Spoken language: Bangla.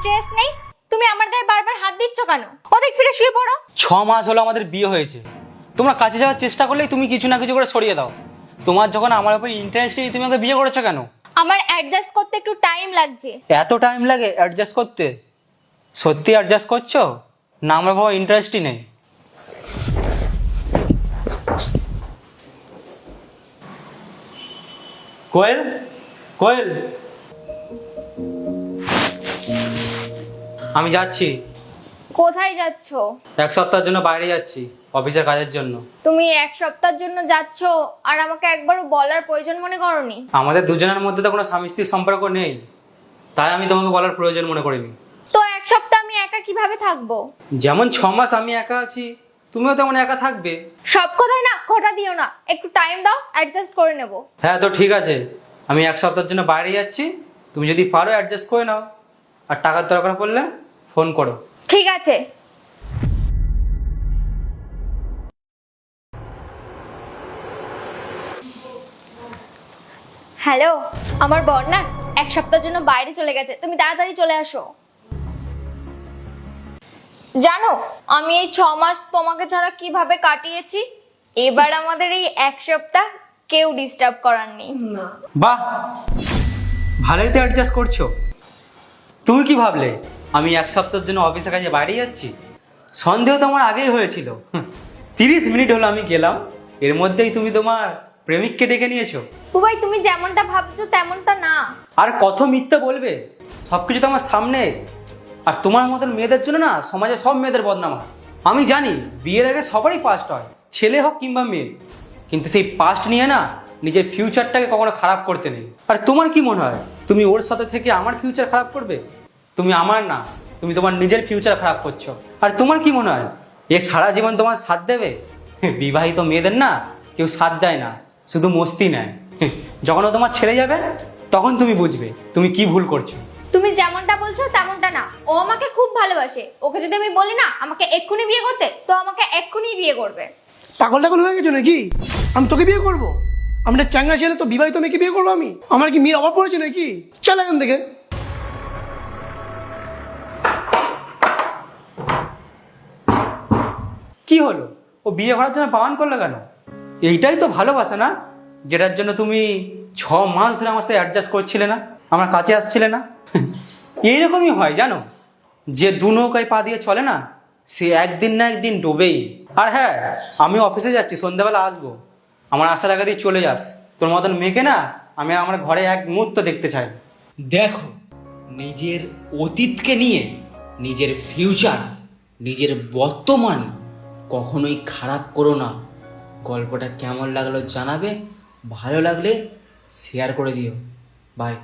ইন্টারেস্ট নেই? তুমি আমার গায়ে বারবার হাত দিচ্ছ কেন? ওদিক ফিরে শুয়ে পড়ো। ছ মাস হলো আমাদের বিয়ে হয়েছে। তোমরা কাছে যাওয়ার চেষ্টা করলেই তুমি কিছু না কিছু করে সরিয়ে দাও। তোমার যখন আমার উপর ইন্টারেস্ট নেই তুমি আমাকে বিয়ে করেছ কেন? আমার অ্যাডজাস্ট করতে একটু টাইম লাগছে। এত টাইম লাগে অ্যাডজাস্ট করতে? সত্যি অ্যাডজাস্ট করছ? না আমার বাবা ইন্টারেস্টই নেই। কোয়েল? কোয়েল? আমি যাচ্ছি। কোথায় যাচ্ছ? এক সপ্তাহের জন্য বাইরে যাচ্ছি অফিসের কাজের জন্য। তুমি এক সপ্তাহের জন্য যাচ্ছ আর আমাকে একবারও বলার প্রয়োজন মনে করনি? আমাদের দুজনের মধ্যে তো কোনো স্বামী স্ত্রীর সম্পর্ক নেই তাই আমি তোমাকে বলার প্রয়োজন মনে করিনি। তো এক সপ্তাহ আমি একা কীভাবে থাকব? যেমন ছ মাস আমি একা আছি তুমিও তেমন একা থাকবে। সব কথাই না খোটা দিও না। একটু টাইম দাও অ্যাডজাস্ট করে নেব। হ্যাঁ তো ঠিক আছে। আমি এক সপ্তাহের জন্য বাইরে যাচ্ছি তুমি যদি পারো অ্যাডজাস্ট করে নাও। আর টাকার দরকার পড়লে ফোন করো। ঠিক আছে। হ্যালো আমার বর না এক সপ্তাহের জন্য বাইরে চলে গেছে। তুমি তাড়াতাড়ি চলে আসো। জানো আমি এই ছ মাস তোমাকে ছাড়া কীভাবে কাটিয়েছি? এবার আমাদের এই এক সপ্তাহ কেউ ডিস্টার্ব করার নেই। বাহ! ভালোই তো অ্যাডজাস্ট করছ। তুমি কি ভাবলে? আমি এক সপ্তাহের জন্য অফিসের কাজে বাইরে যাচ্ছি? সন্দেহ তো আমার আগেই হয়েছিল। তিরিশ মিনিট হলো আমি গেলাম। এর মধ্যেই তুমি তোমার প্রেমিককে ডেকে নিয়েছো। বুবাই তুমি যেমনটা ভাবছ তেমনটা না। আর কত মিথ্যে বলবে? সব কিছু তো আমার সামনে। আর তোমার মতন মেয়েদের জন্য না সমাজে সব মেয়েদের বদনাম হয়। আমি জানি বিয়ের আগে সবারই পাস্ট হয় ছেলে হোক কিংবা মেয়ে। কিন্তু সেই পাস্ট নিয়ে না নিজের ফিউচারটাকে কখনো খারাপ করতে নেই। আর তোমার কি মনে হয়? তুমি ওর সাথে থেকে আমার ফিউচার খারাপ করবে? তুমি আমার না তুমি তোমার নিজের ফিউচার খারাপ করছ। আর তোমার কি মনে হয়? এ সারা জীবন তোমার সাথ দেবে? বিবাহিত মেয়েদের না কেউ সাথ দেয় না শুধু মস্তি নেয়। যখন ও তোমার ছেড়ে যাবে তখন তুমি বুঝবে তুমি কি ভুল করছ। তুমি যেমনটা বলছো তেমনটা না। ও আমাকে খুব ভালোবাসে। ওকে যদি আমি বলি না আমাকে এক্ষুনি বিয়ে করতে তো আমাকে এক্ষুনি বিয়ে করবে। পাগল টাগল হয়ে গেছো নাকি? আমি তোকে বিয়ে করব? আমরা চাঙ্গা ছেলে তো বিবাহিত মেয়েকে বিয়ে করব আমি। আমার কি মেয়ের অভাব পড়েছে নাকি? চল এখান থেকে। কি হলো? ও বিয়ে করার জন্য বারণ করল কেন? এইটাই তো ভালোবাসা না? যেটার জন্য তুমি ছ মাস ধরে আমার সাথে অ্যাডজাস্ট করছিলে না? আমার কাছে আসছিলে না? এইরকমই হয়, জানো? যে দু নৌকায় পা দিয়ে চলে না, সে একদিন না একদিন ডোবেই। আর হ্যাঁ আমি অফিসে যাচ্ছি, সন্ধ্যাবেলা আসব। আমার আশা আগে দিয়ে চলে যাস। তোর মতন মেয়েকে না আমি আমার ঘরে এক মুহূর্ত দেখতে চাই। দেখো, নিজের অতীতকে নিয়ে, নিজের ফিউচার নিজের বর্তমান কখনোই খারাপ করো না। গল্পটা কেমন লাগল জানাবে, ভালো লাগলে শেয়ার করে দিও। বাই